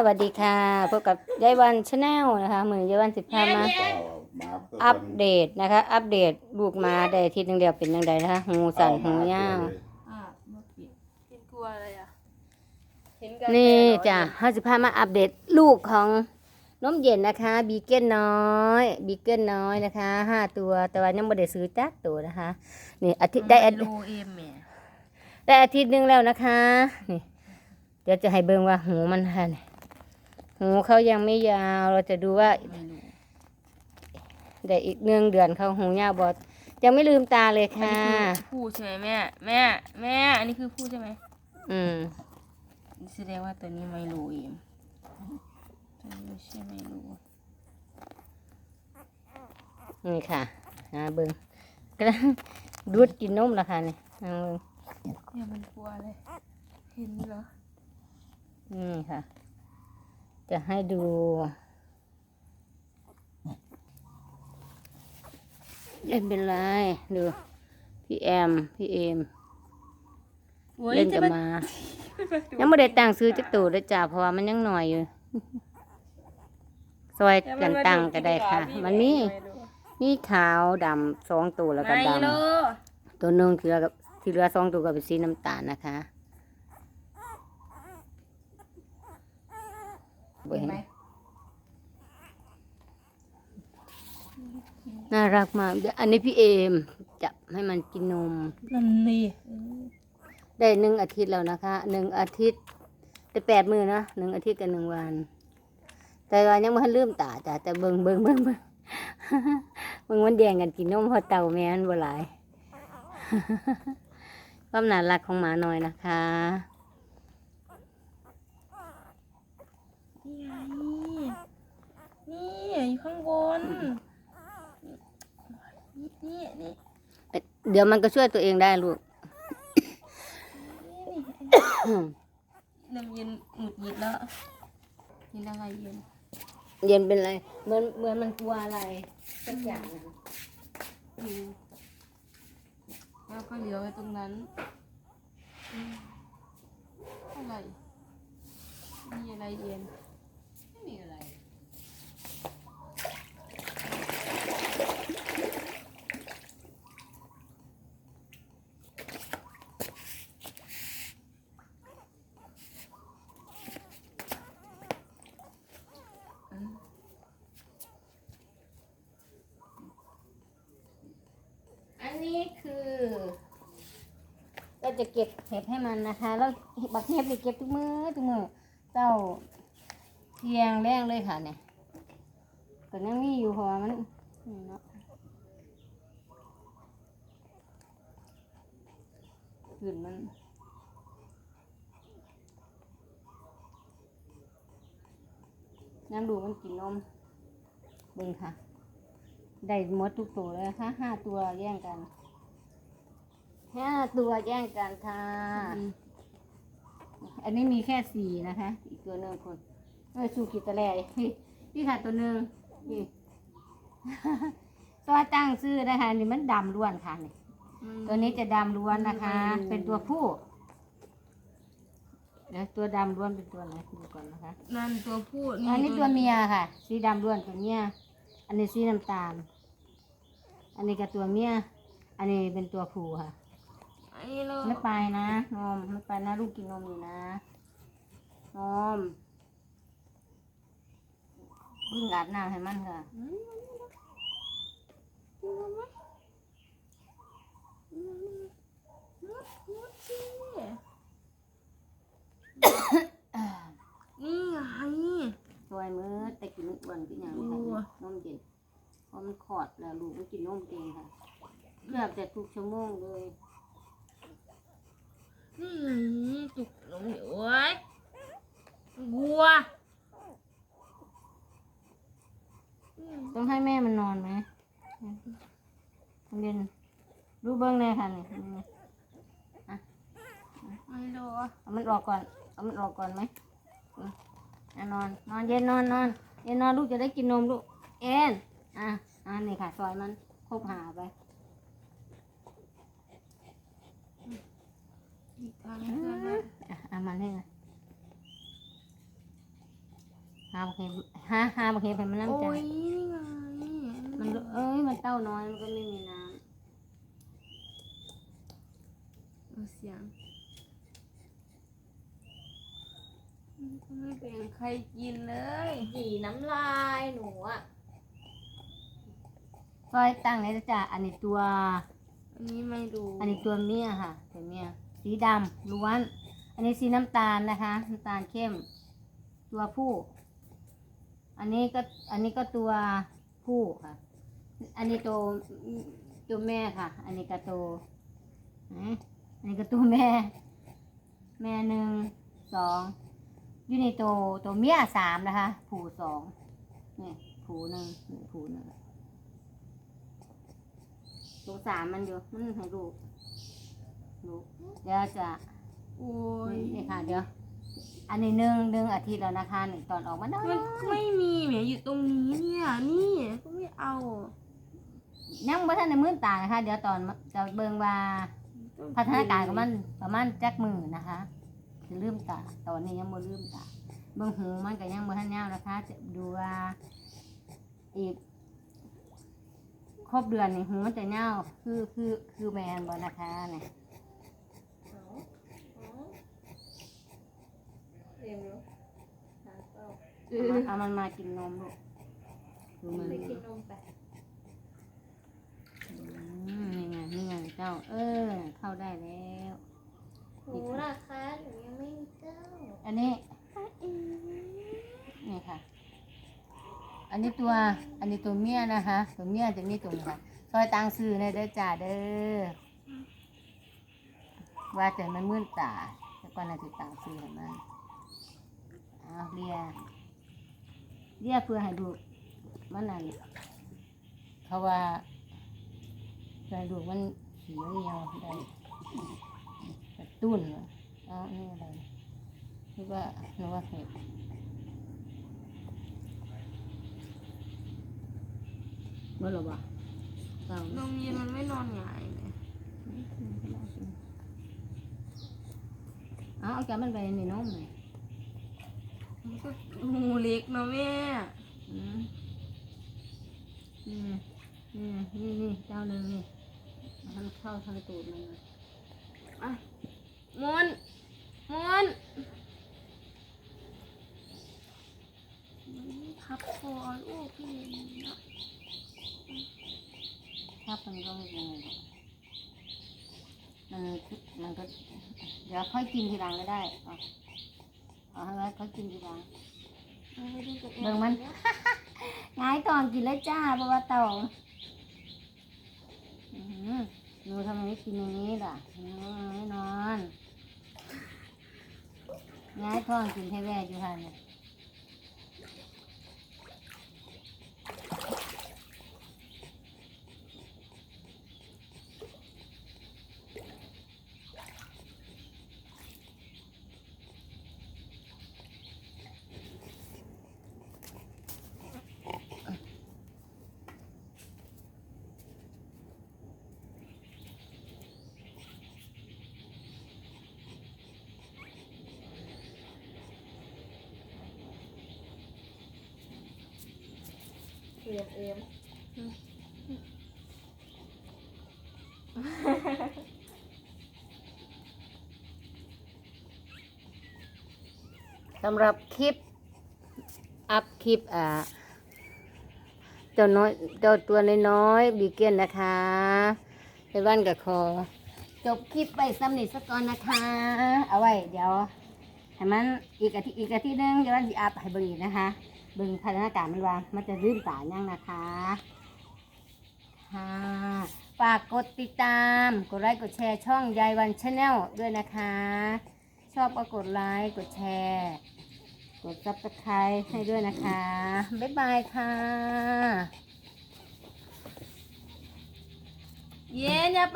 สวัสดีค่ะพบกับยายวันชาแนลนะคะมือยายวันสิบห้ามาก็มาตัวอัปเดตนะคะ อัปเดตลูกหมาได้อาทิตย์หนึงเดียวเป็นยังไงนะคะหูสั่นหูยาวอ่ามาปิดกินกลัวอะไรอะเห็นกันนี่แต่เหรอจ้ะห้าสิบห้ามาอัปเดตลูกของน้มเย็นนะคะ บีเกิลน้อย บีเกิลน้อยนะคะห้าตัวแต่ว่ายังไม่ได้ซื้อจักตัวนะคะนี่อาทิตย์ได้อาทิตย์โลเอ็มแหม่ได้อาทิตย์หนึงแล้วนะคะนี่เดี๋ยวจะให้เบิ่งว่าหูมันค่ะนี่ หูเขายังไม่ยาวเราจะดูว่าไม่รู้ได้อีกหนึ่งเดือนเขาหูยาวบอดยังไม่ลืมตาเลยอันค่ะนี้คือผู้ใช่ไหมแม่แม่แม่อันนี้คือผู้ใช่ไหมอืมแสดงว่าตัวนี้ไม่รู้เอ็มตัวนี้ไม่ใช่ไม่รู้นี่ค่ะหาเบิ่งกำลังดูดกินนมแล้วค่ะนี่เอาเบิ่งเนี่ยมันกลัวเลยเห็นเหรอนี่ค่ะ จะให้ดูไม่เป็นไร ดู พี่แอม พี่เอมโอ้ยเล่นจะกับมามา ยังไม่ได้ตังค์ซื้อจักตูเลยจ้าเพราะว่ามันยังหน่อยอยู่ ซอยกันตังก็ได้ค่ะ มันมีมีขาวดำสองตัวแล้วก็ไม่ดโลำตัวหนึ่งที่เหลือกับที่เหลือสองตัวก็เป็นสีน้ำตาลนะคะ เห็นเห็นไหมน่ารักมากเดี๋ยวอันนี้พี่เอมจับให้มันกินนม นั่นนี่ได้หนึ่งอาทิตย์แล้วนะคะหนึ่งอาทิตย์แต่แปดมือนะหนึ่งอาทิตย์กับหนึ่งวัน แต่ว่ายังไม่ทันลืมตาจ้ะแต่เบิ่งเบิ่งเบิ่งเบิ่งเบิ่งมันแย่งกันกินนมเพอเต่าแม่นบ่หลาย ความน่ารักของหมาน้อยนะคะ นี่ไงนี่ อยู่ข้างบนนี่นี่นี่เดี๋ยวมันก็ช่วยตัวเองได้ลูกเริ่มเย็นหงุดหงิดแล้วเย็นอะไรเย็น เย็นเป็นไร เหมือนเหมือนมันกลัวอะไรสักอย่างนะอืมแล้วก็เหลือไว้ตรงนั้นอืมอะไรมีอะไรเย็น ไม่มีอะไร อันนี้คือเรา จะเก็บเห็บให้มันนะคะ แล้วบักเห็บนี่เก็บทุกมือทุกมือเจ้าเทียงแรงเลยค่ะเนี่ยก็ยังมีอยู่เพราะว่ามันเนาะขึ้นมันน้ำดูมันกินนมเบิ่งค่ะ ได้หมดทุกตัวเลยค่ะห้าตัวแย่งกัน ห้าตัวแย่งกันค่ะ อันนี้มีแค่สี่นะคะ อีกตัวหนึ่งคนเออชูกิตะแลพี่พี่ค่ะตัวหนึ่งนี่ตัวตั้งซื้อนะคะ นี่มันดำล้วนค่ะนี่ตัวนี้จะดำล้วนนะคะ เป็นตัวผู้เดี๋ยวตัวดำล้วนเป็นตัวไหนดูก่อนนะคะนั่นตัวผู้อันนี้ตัวเมียค่ะ สีดำล้วนตัวเมียอันนี้สีน้ำตาล อันนี้ก็ตัวเมียอันนี้เป็นตัวผู้ค่ะ ไอ้โลไม่ไปนะนมไม่ไปนะลูกกินนมอยู่นะนมเพิ่งอาบน้ำให้มันค่ะนี่ไงซอยมือแต่กินมื้อวันกินอย่างนี้ค่ะโอ้นมเย็นเพราะมันขอดแล้วลูกมันกินนมเองค่ะเกือบจะทุกชั่วโมงเลย นี่ไงจุกลงเดี๋ยวเว้ยวัวต้องให้แม่มันนอนไหมมันเย็นดูเบิ้งเลยค่ะนี่ไม่รู้เอามันออกก่อนเอามันออกก่อนไหมอืมอะนอน นอนเย็นนอนนอนเย็นนอนลูกจะได้กินนมลูก เอ็นอะอะนี่ค่ะซอยมันคบหาไป อีกทางเพื่อนนะอะเอามันให้เลยาบักเห็ดหาหาบักเห็ดให้มันน้ำโอ้ใจยนี่ไงมันเอ้ยมันเต้าน้อยมันก็ไม่มีน้เอาเสียงมันก็ไม่แบ่งใครกินเลยำสีน้ำลายหนูอะก้อยตั้งเลยจ้ะอันนี้ตัว อันนี้ไม่รู้อันนี้ตัวเมียค่ะตัวเมีย สีดำล้วน อันนี้สีน้ำตาลนะคะน้ำตาลเข้ม ตัวผู้ อันนี้ก็อันนี้ก็ตัวผู้ค่ะ อันนี้ตัวตัวแม่ค่ะ อันนี้ก็ตัวอันนี้ก็ตัวแม่ แม่หนึ่งสองอยู่ในตัวตัวเมียสามนะคะ ผู้สองนี่ผู้หนึ่งนี่ผู้หนึ่งตัวสามมันอยู่มันให้ลูก ลูกเดี๋ยวจะโอ้ยนี่ค่ะเดี๋ยว อันนี้หนึ่งหนึ่งอาทิตย์แล้วนะคะหนึ่งตอนออกมาได้มันไม่มีแหมอยู่ตรงนี้เนี่ยนี่ก็ไม่เอายังไม่ทันในมื่นตานะคะ เดี๋ยวตอนจะเบิ่งว่าพัฒนาการของมันประมาณจักมือนะคะจะลืมตาตอนนี้ยังไม่ลืมตาเบิ่งหูมันก็ยังไม่ทันยาวนะคะ จะดูว่าอีกครบเดือนนี่หูมันจะเน่าคือคือคือแมนบอนะคะเนี่ย เรียนรู้หาเป้าเอามันมากินนมลูกดูมันไปกินนมไปอืมนี่ไงนี่ไงเจ้า เออ เข้าได้แล้ว หนูราคาหนูยังไม่มีเจ้าอันนี้นี่ค่ะ อันนี้ตัว อันนี้ตัวเมียนะคะ ตัวเมียจะมีตัวนี้ค่ะซอยตังซื้อในเด้อจ่าเด้อ ว่าแต่มันมื่นตาแต่ก่อนน่าจะตังซื้อให้มัน เอาเรียเรียเพื่อให้ดูมันนั่นเพราะว่าเพื่อให้ดูมันเขียวเหี่ยวได้กระตุ้นอาอันนี่อะไรนึกว่านึกว่าเห็ดเมื่อหรอวะเปล่านมเย็นมันไม่นอนหงายเลยเอาเอาแกมันไปในน้องไหม นก็หูเล็กเนาะแม่อืมอืมอืมนี่นี่เจ้าหนึ่งนี่เอามันเข้าทางตูดมันเลยไปมวนมวนพับคอลูกพี่เนะถ้ามันก็ไม่เป็นไรมันมันก็เดี๋ยวค่อยกินทีหลังก็ได้เอ เอาให้ไว้ค่อยกินทีหลังไม่ได้จะแอบเบิ่งมันง่ายตอนกินแล้วจ้าเพราะว่าเต่าอื้อหือหนูทำไมไม่กินอย่างนี้ล่ะหนูไม่นอนง่ายท้องกินให้แว่อยู่ค่ะเนี่ย เรียนเอ็มสำหรับคลิป อัพคลิปอ่าเจ้าน้อยเจ้าตัวน้อยๆบีเกนนะคะในบ้านกับคอ จบคลิปไปสำนิดสักก่อนนะคะ เอาไว้ เดี๋ยวให้มันอีกอาทิตย์อีกอาทิตย์หนึงเดี๋ยววันสิอัพให้เบิ่งอีกนะคะ เบิ่งพัฒนาการมันว่า มันจะรื่นตายังนะคะค่ะฝากกดติดตาม กดไลค์กดแชร์ช่องยายวันชาแนลด้วยนะคะ ชอบก็กดไลค์กดแชร์ กดซับสไครต์ให้ด้วยนะคะ บ๊ายบายค่ะ เย็นอย่า